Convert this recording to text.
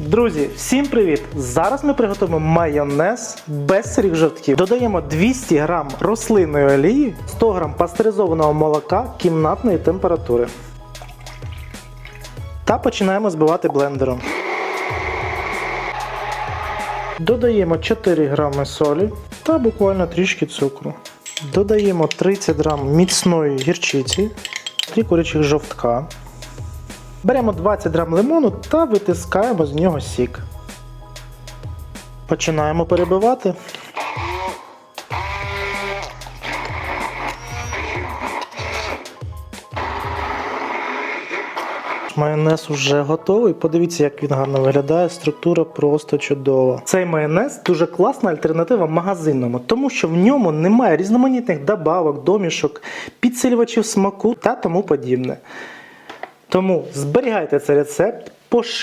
Друзі, всім привіт! Зараз ми приготуємо майонез без сирих жовтків. Додаємо 200 г рослинної олії, 100 г пастеризованого молока кімнатної температури. Та починаємо збивати блендером. Додаємо 4 г солі та буквально трішки цукру. Додаємо 30 г міцної гірчиці, 3 курячих жовтка. Беремо 20 грам лимону та витискаємо з нього сік. Починаємо перебивати. Майонез вже готовий. Подивіться, як він гарно виглядає. Структура просто чудова. Цей майонез дуже класна альтернатива магазинному, тому що в ньому немає різноманітних добавок, домішок, підсилювачів смаку та тому подібне. Тому зберігайте цей рецепт, поширюйте.